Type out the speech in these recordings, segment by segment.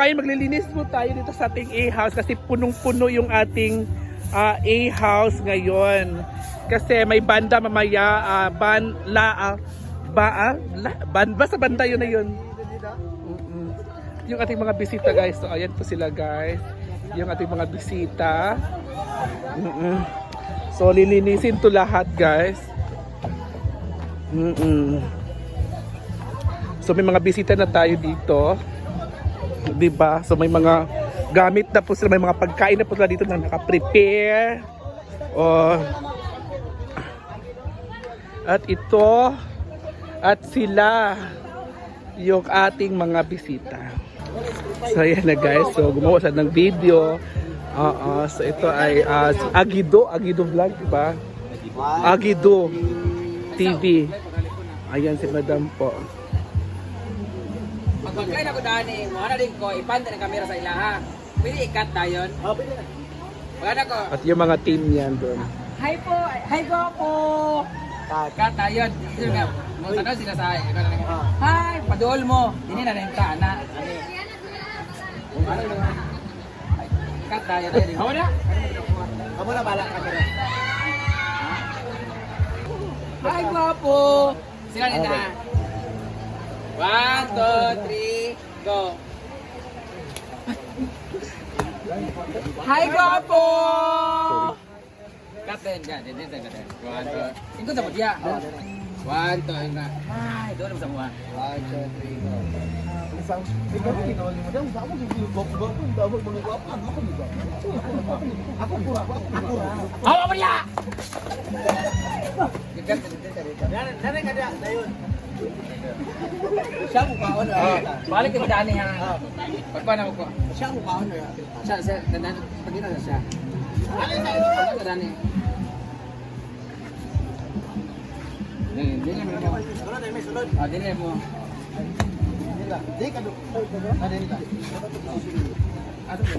Kaya maglilinis po tayo dito sa ating A-house kasi punong-puno yung ating ah, A-house ngayon. Kasi may banda mamaya, ah, ban, la, ah, ba, ah, la, ban, basta banda yun na yun. Mm-mm. Yung ating mga bisita guys, so ayan po sila guys. Yung ating mga bisita. Mm-mm. So lilinisin to lahat guys. Mm-mm. So may mga bisita na tayo dito. 'Di ba? So may mga gamit na po sila, may mga pagkain na po sila dito na naka-prepare. Oh. At ito at sila yung ating mga bisita. So ayan na guys, so gumawa siya ng video. Oo, so ito ay si Agido, Agido Vlog, di ba? Agido TV. Ayan si Madam po. Pag mag-play na ko dani, mo na din ko, ipanda ng kamera sa ilaha. Pwede ikat tayon. Oh, pwede na. Wala ko. At yung mga team niyan doon. Hi po, hi go po. Kat tayon. Sino nga? Mo tanong sila sa ay. Na. Hi, padol mo. Dini na rin ka na. Kat tayon. Hawa na. Hawa na bala kamera. Hi guwapo. Sila nila. One, two, three, go. Hi, guwapo! Cut din, yan. Din, din, din, din. One, two. Tingko sa dia. One, two, yun na. Hi, doon naman sa mga. One, two, three, go. Hawa mo niya! Gigat, din, din, din, din. Nanay ka na yun. Siya mo kaon na. Balik ka dani ha. Pagpana mo ko. Siya mo kaon na. Siya siya dandan pag na siya. Balik ka dani. Dili dili mo. Sunod ay sunod. Ah dili mo. Dili ka do. Ah dili ka. Ato po.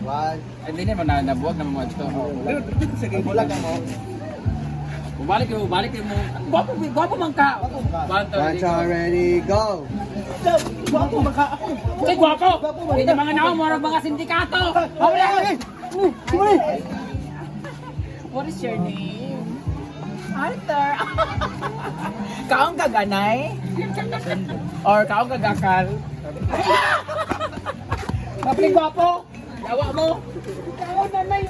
One. Ay dili mo na nabuwag na mo ito. Sige, bulag mo. Bumalik mo, balik mo. Gwapo, gwapo man ka. Watch already, go! Gwapo man ka. Say gwapo. Hindi mga nao mo mga sindikato. Wala. What is your name? Arthur. kaong gaganay? Or kaong gagakal? Kapling gwapo. Yawa mo. Kaong nanay.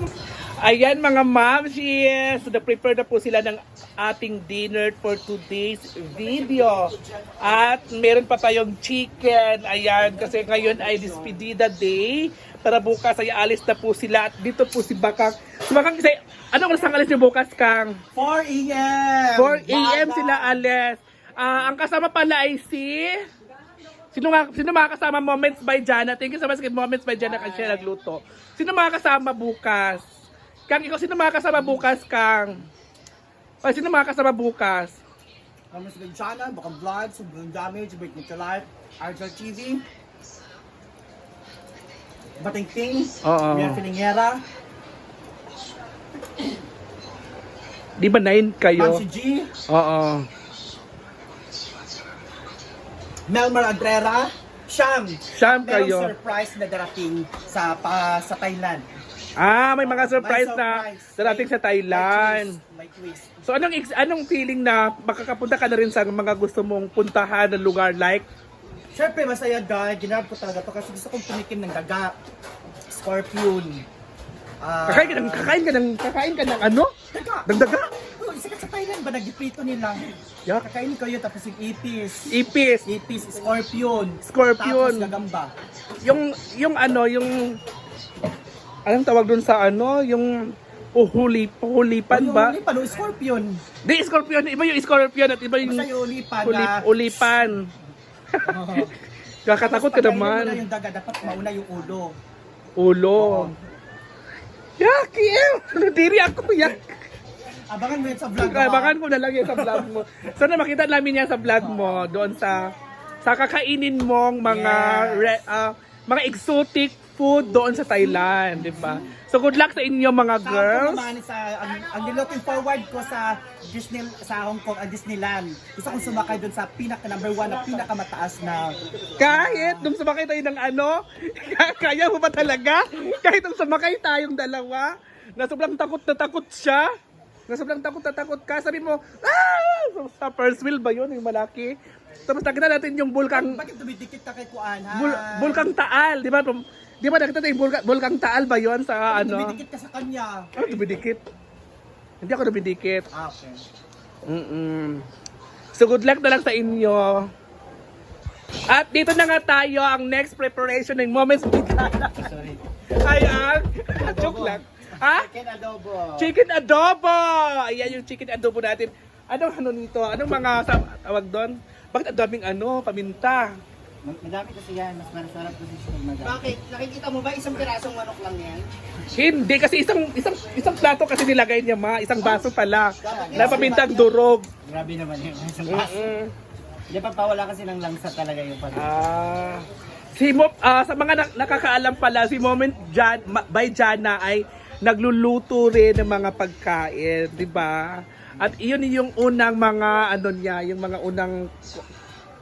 Ayan mga moms, yes! So, na-prepare na po sila ng ating dinner for today's video. At meron pa tayong chicken. Ayan, kasi ngayon ay despedida day. Para bukas ay alis na po sila. At dito po si Bakang. Si Bakang kasi, ano oras ang alis niyo bukas, Kang? 4 a.m. 4 a.m. sila alis. Ah, ang kasama pala ay si... Sino nga sino makakasama Moments by Jana? Thank you so much kay Moments by Jana kasi siya nagluto. Sino makakasama bukas? Kang ikaw sino makakasama bukas, Kang? O sino makakasama bukas? Kami sa Channel, baka vlog, sobrang damage, break me to life, Argel TV, Bating Ting, Oo. Mia Filingera, Di ba nine kayo? Nancy G, Oo. Melmar Agrera, Sham. Sham Merong kayo. surprise na darating sa pa, sa Thailand. Ah, may mga surprise May na surprise. darating sa Thailand. May twist. So anong ex- anong feeling na makakapunta ka na rin sa mga gusto mong puntahan na lugar like Siyempre, masaya guys. Ginagawa ko talaga to kasi gusto kong tumikim ng daga, scorpion. Ah, kakain ka ng kakain ka ng kakain ka ng ano? Daga! Oh, ka sa Thailand ba? Nagipito nila. Yak. Kakainin ko yun, tapos yung ipis. Ipis, Ipis, scorpion. Scorpion. Tapos gagamba. yung yung ano, yung anong tawag dun sa ano, yung uhuli, uhulipan ba? ulipan, yung scorpion. Di, scorpion, iba yung scorpion at iba yung Basta yung ulipan uli, na... ulipan. Oo. Kakatakot ka Tapos naman. yung daga, dapat mauna yung ulo. Ulo. Yak, ew! Ano diri ako, yak. Abangan mo yun sa vlog. Abangan ko na lang yan sa vlog mo. Sana makita namin yan sa vlog mo doon sa sa kakainin mong mga Yes. re- ah, mga exotic food doon sa Thailand, di ba? So good luck sa inyo mga Sa Hong Kong girls. naman, sa, ang, ang looking forward ko sa Disney, sa Hong Kong, ang Disneyland. Gusto kong sumakay doon sa pinaka number one na pinakamataas na Kahit nung sumakay tayo ng ano, kaya mo ba talaga? Kahit nung sumakay tayong dalawa, na sobrang takot na takot siya. Na sobrang takot na takot ka. Sabi mo, ah! Sa first wheel ba yun, yung malaki? Tapos nakita natin yung bulkang, Bakit dumidikit ka kay Kuan, ha? bul, bulkang taal, di ba? Di ba nakita natin yung bulka, bulkang taal ba yun sa Bakit ano? Dumidikit ka sa kanya. Ano dumidikit? Hindi ako dumidikit. Ah, okay. Mm-mm. So good luck na lang sa inyo. At dito na nga tayo ang next preparation ng Moments with. Ay, ang joke lang. Ha? Chicken adobo. Chicken adobo! Ayan yung chicken adobo natin. Anong ano nito? Anong mga sa- tawag doon? Bakit ang daming ano, paminta? Madami kasi yan. Mas masarap kasi siya madami. Bakit? Nakikita mo ba isang pirasong manok lang yan? Hindi kasi isang isang isang plato kasi nilagay niya ma, isang baso pala. Na pamintang durog. Grabe naman yun. Isang baso. Mm-mm. Di pa pawala kasi ng langsa talaga yung pag Ah. Si Mo, ah, sa mga nak- nakakaalam pala, si Moment Jan, Ma- by Jana ay nagluluto rin ng mga pagkain, di ba? At iyon yung unang mga ano niya, yung mga unang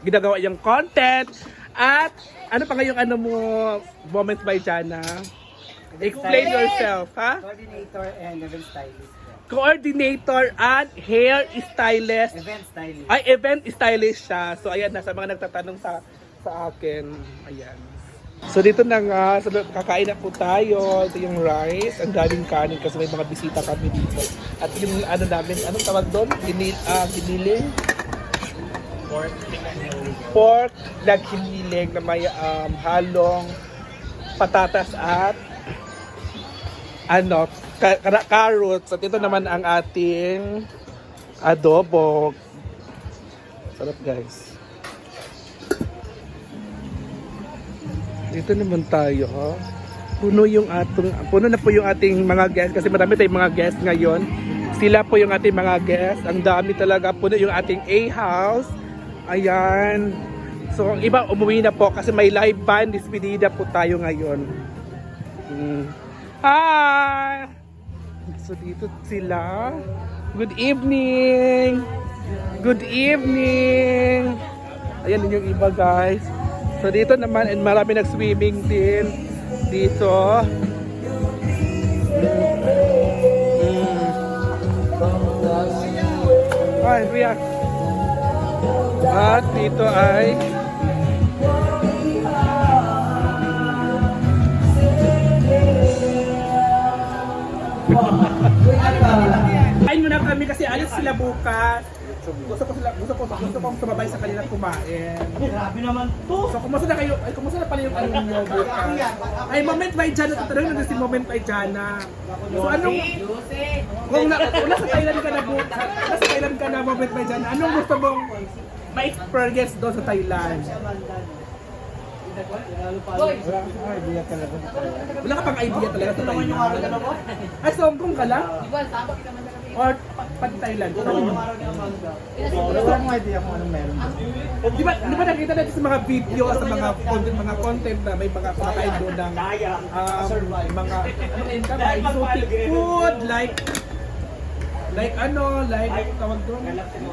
ginagawa yung content. At ano pa nga yung ano mo, Moment by Jana? Explain yourself, ha? coordinator and event stylist. Coordinator and hair stylist. Event stylist. Ay, event stylist siya. So, ayan, nasa mga nagtatanong sa sa akin. Ayan. So, dito na nga. So, kakain na po tayo. Ito yung rice. Ang daming kanin kasi may mga bisita kami dito. At yung ano namin, anong tawag doon? Ginil, ah, giniling? Pork. Pork na giniling na may um, halong patatas at ano, ka- ka- carrots. At ito naman ang ating adobo. Sarap guys. Dito naman tayo, ha? Puno yung atong, puno na po yung ating mga guests kasi marami tayong mga guests ngayon. Sila po yung ating mga guests. Ang dami talaga. Puno yung ating A-house. Ayan. So, ang iba umuwi na po kasi may live band. Despedida po tayo ngayon. Mm. Hi! So, dito sila. Good evening! Good evening! Ayan yung iba guys. So dito naman, and marami nag-swimming din dito. Mm. Ay, react. At dito ay Kain muna kami kasi alis sila bukas. Gusto ko sila, gusto ko gusto kong sumabay sa kanila kumain. Grabe naman to. So, kumusta na kayo? Ay, kumusta na pala yung ano niyo bukas? Ay, moment by Jana. Tatanungin na si moment by Jana. So, anong... Kung na, kung nasa Thailand ka na bukas, nasa Thailand ka na moment by Jana, anong gusto mong ma-experience doon sa Thailand? idea talaga. Wala ka pang idea talaga sa Thailand? Ay, so Hong Kong ka lang? Or pa- pati Thailand? Wala akong idea kung anong meron. Di ba, di ba nakita natin sa mga video, sa mga content, mga content na may mga kumakain doon ng um, mga, ano kayo ka, mga exotic food, like, like ano, like, tawag doon?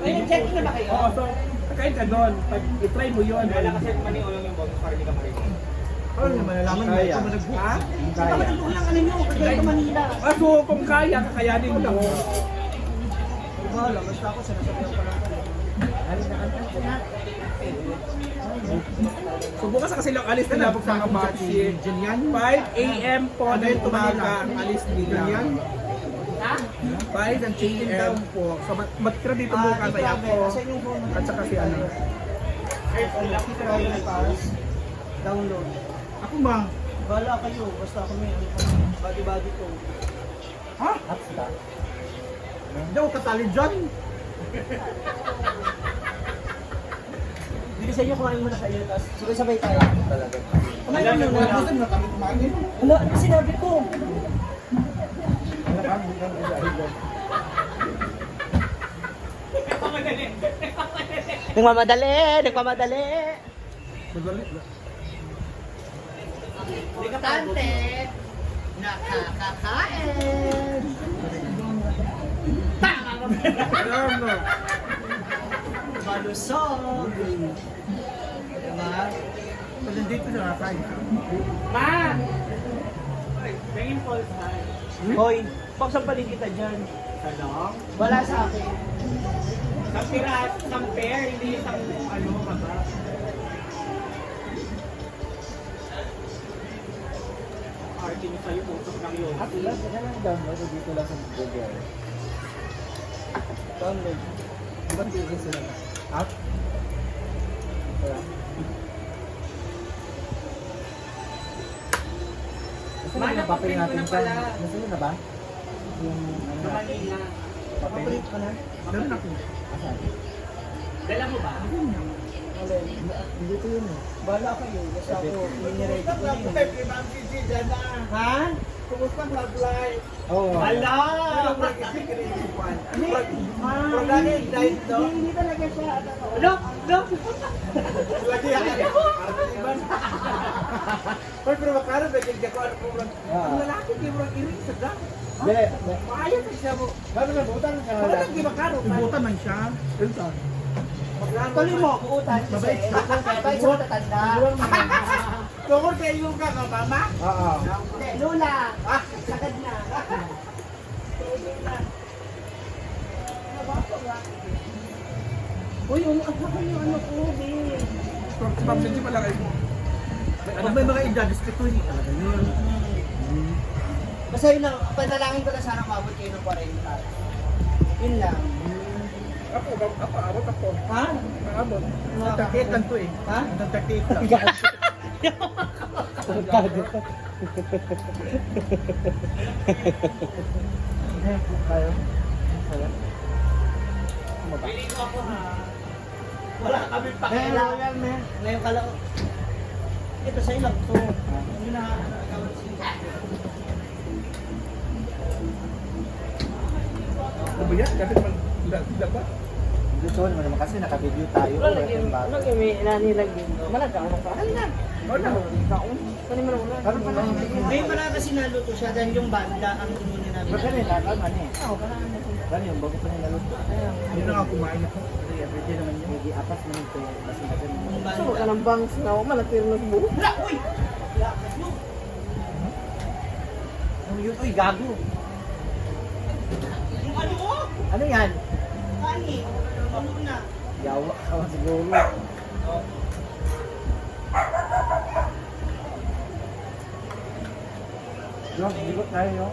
Ay, check na ba kayo? Oo, so, kakain ka doon, pag i-try mo yun. Ano naman, nalaman mo Kaya. ito mo nagbuka? Ha? Saan ka lang ano nyo? Kagaya sa Manila. Ah, so, kung kaya, kakayanin mo. Wala, basta ako sinasabihan pa lang. So, bukas kasi lang alis nila po sa Kamachi. 5 a.m. po na yung tumaga ang alis nila. 5 a.m. po. So, mat matira dito bukas ay ako. At saka si ano. Download. Ako ma. Bala kayo, basta may ano body-body ko. Ha? Hindi ako katali dyan. Hindi sa inyo kumain muna kayo, tapos sige sabay tayo. Talaga. Kumain na muna. na kami kumain. Ano, ano sinabi ko? Nagmamadali, nagmamadali. Tante, nakakakain. Malusog. Diba? Pag nandito sa nakakain. Ma! May impulse tayo. Hoy, pagsampalin kita dyan. Ano? Wala sa akin. Isang pirat, isang pair, hindi isang ano, kaba. Arte niyo sa'yo, putok ng yun. At ilan, ilan lang download dito lang sa Google. Download. Di ba tigil sila? App? Wala. Na yung papel natin na pala. Nasaan na ba? Yung ano. Papel ko na? Meron ako. Asan? Dala mo ba? Hindi ko yun eh. Bala kayo. Basta ako. Miniready ko yun. Ha? Kumusta vlog live? Oo. Hala! Hindi. Talaga siya. Look! Look! Lagi yan. Iban. Pero pero makaro ba yung ako ano. Ah. Ang lalaki di mo iring sa dam. Dili. Maayos ang siya mo. Sabi na, butan ka na Wala di makaro. Buta man siya. Ito. Tuloy mo, buutan. Mabait. Mabait sa matatanda. Tungkol kay yung ka mama. Oo. Lola. Ah, sagad na. Uy, ano ako yung ano ko, babe. Pag-subscribe pala kayo. Pag may mga edad, hindi talaga yun. Basta yun lang, panalangin ko na sana mabot kayo ng 40. Yun lang. Ako, ako, abot ako. Ha? Abot. Ang 38 lang to eh. Ha? Ang 38 lang. Kayo? Pili ko ako ha. Wala kami pakialam. lang yan, men. Ngayon ka lang. Ito sa ilang to. Hindi na. Ano ba yan? Kasi naman, sila ba? Gusto naman naman kasi naka-video tayo. Wala yung bago. may nanilagay. Malagay ako pa. Ano na? Wala. Kani mo na una. Ano pa lang? May marami kasi naluto siya dahil yung banda ang namin. Ba't ganun? Lalaman eh. Ganun yung bago pa nila luto. Yun na nga kumain ako. Kasi everyday naman yun. Hindi apas na nito. Kasi kasi So, ka ng bangs na ako. Malatir na sa buhok. Wala! Uy! Ano yun? Uy, gago. Yung ano ko? Ano yan? Kani? Ano na? Yawa ka siguro. Dok, hindi ko tayo.